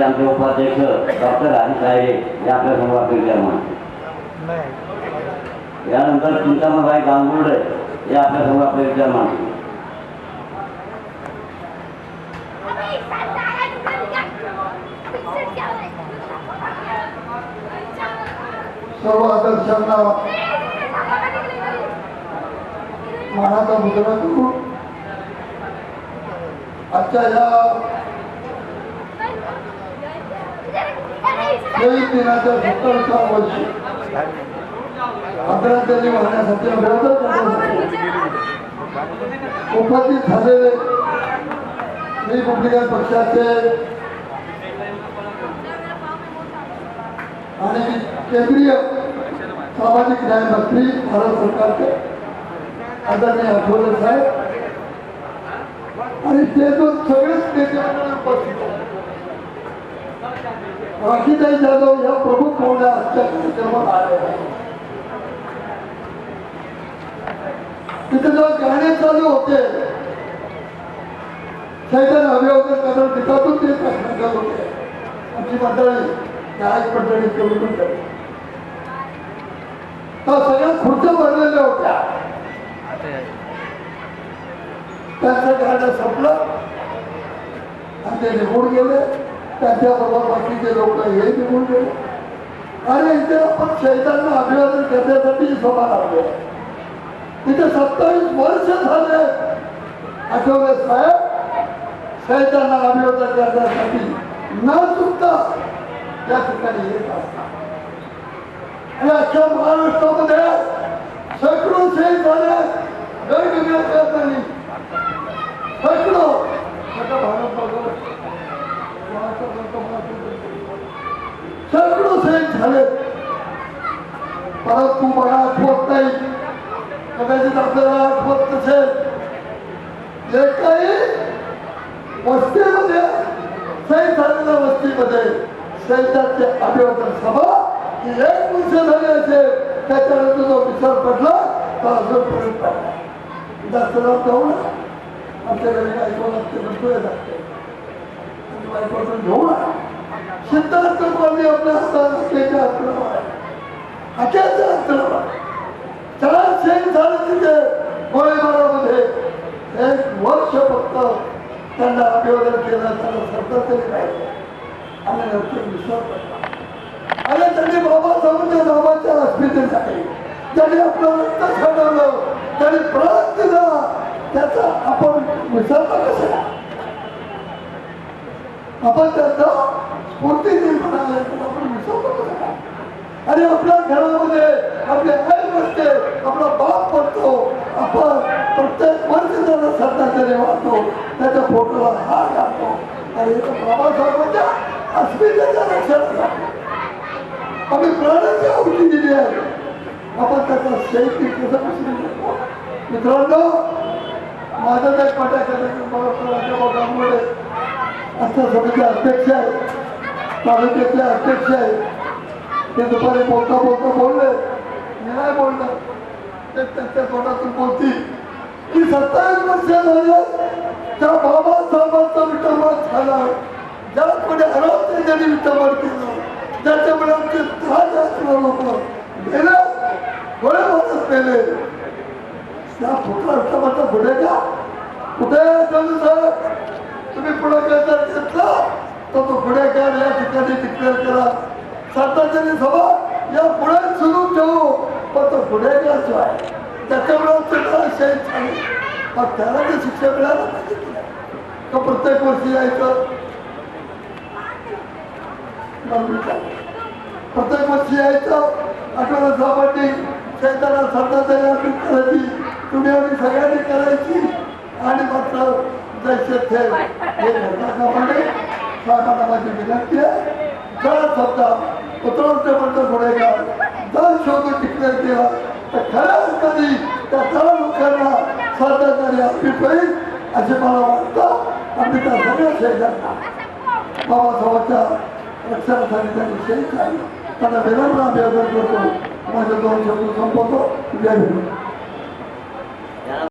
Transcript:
मंडळाचे आमचे उपाध्यक्ष डॉक्टर हरी हे आपल्यासमोर विचार यानंतर चिंतामणबाई गांगुर्डे हे आपल्यासमोर आपले विचार मांडतील सर्व आदर्शांना मानाचा मुद्रा करून आजच्या या शहीद दिनाच्या सत्तरच्या वर्षी आदरांजली वाहण्यासाठी अभिवादन उपस्थित झालेले रिपब्लिकन पक्षाचे आणि केंद्रीय सामाजिक न्याय मंत्री भारत सरकारचे आदरणीय आठवले साहेब. आणि ते जो सगळेच नेते उपस्थित राखीताई जाधव या प्रमुख पाहुण्या आजच्या कार्यक्रमात आले. तिथे जेव्हा गाणे चालू होते चैतन्य होते कारण तिथातून ते सांगत होते. आमची मंडळी गायक मंडळी करून मंडळी. त्या सगळ्या खुर्च्या भरलेल्या होत्या. त्यांचं गाणं संपलं. आणि ते निघून गेले. त्यांच्याबरोबर बाकीचे लोक हे निघून गेले. आणि इथे आपण शैतांना अभिवादन करण्यासाठी सभा लागलो तिथे सत्तावीस वर्ष झाले. आठवले साहेब शैतांना अभिवादन करण्यासाठी न चुकता त्या ठिकाणी येत असतात. आणि अख्ख्या महाराष्ट्रामध्ये शेकडो शहीद झाले. वेगवेगळ्या कारणांनी शेकडो आता भारत बघा. कोणाचं बोलतो, कोणाचं बोलतो. शेकडो शहीद झाले. परंतु मला आठवत नाही. कदाचित आपल्याला आठवत नसेल जे काही वस्तीमध्ये शहीद झालेल्या वस्तीमध्ये सैन्याचे अभिवादन सभा ही एक वर्ष झाली असेल. त्याच्यानंतर जो विचार पडला तर अजूनपर्यंत जास्त लाभ जाऊ नका. आमच्या घरी बायको लागते म्हणतोय लागते बायकोतून घेऊ नका. सिद्धार्थ आपल्या हातात हाकेच्या अंतरावर आहे हाकेच्या अंतरावर चार शहीद झाले तिथे गोळीबारामध्ये एक वर्ष फक्त त्यांना अभिवादन केलं त्यांना श्रद्धा तरी पाहिजे आणि नंतर विश्वास पडला आणि त्यांनी बाबासाहेबांच्या नावाच्या अस्मितेसाठी. त्यांनी आपलं रक्त त्यांनी प्राण दिला. त्याचा आपण विसरता कसा? आपण त्याचा स्फूर्ती निर्माण आपण विसरतो कसा? आणि आपल्या घरामध्ये आपले आई पडते आपला बाप पडतो आपण प्रत्येक वर्षी त्याला सरकार फोटोला हार घालतो आणि हे बाबासाहेबांच्या अस्मितेच्या रक्षणासाठी आम्ही प्राणाची आहुती दिली आहे आपण त्याचा शैक्षिक कसं विसरू शकतो मित्रांनो माझ्या त्या पट्या कार्यक्रमामुळे असं समिती अध्यक्ष आहे तालुक्याचे अध्यक्ष आहे ते दुपारी बोलता बोलता बोलले मी नाही बोलणार ते त्यांच्या तोंडातून बोलतील की सत्तावीस वर्ष झाले त्यांनी विटंबन केलं त्याच्यामुळे आमचे दहा जास्त लोक गेले गोळे मारत गेले त्या पुतळा विटंबाचा पुढे का कुठे चालू साहेब तुम्ही पुढे जर घेतला तर तो गुन्हेगार या ठिकाणी डिक्लेअर करा सरकारची सभा या पुढे सुरू ठेवू पण तो गुन्हेगार जो आहे त्याच्यामुळे त्याला शहीद झाले मग त्याला ते शिक्षा मिळायला पाहिजे का प्रत्येक वर्षी यायचं प्रत्येक वर्षी यायचं आठवड्यात साहेबांनी शेताला श्रद्धांजली अर्पित करायची. तुम्ही आम्ही सगळ्यांनी करायची आणि मात्र जैसे थे हे घटनाक्रमाने माझी विनंती आहे. जर समजा उतरवते म्हणतं जर शोधून डिक्लेअर केला तर खऱ्या अर्थाने त्या सर्व लोकांना श्रद्धांजली अर्पित होईल असे मला वाटतं. आणि त्या सगळ्या शहीदांना बाबासाहेबांच्या रक्षणासाठी त्यांनी शहीद झाले त्यांना विनम्र अभिवादन करतो माझे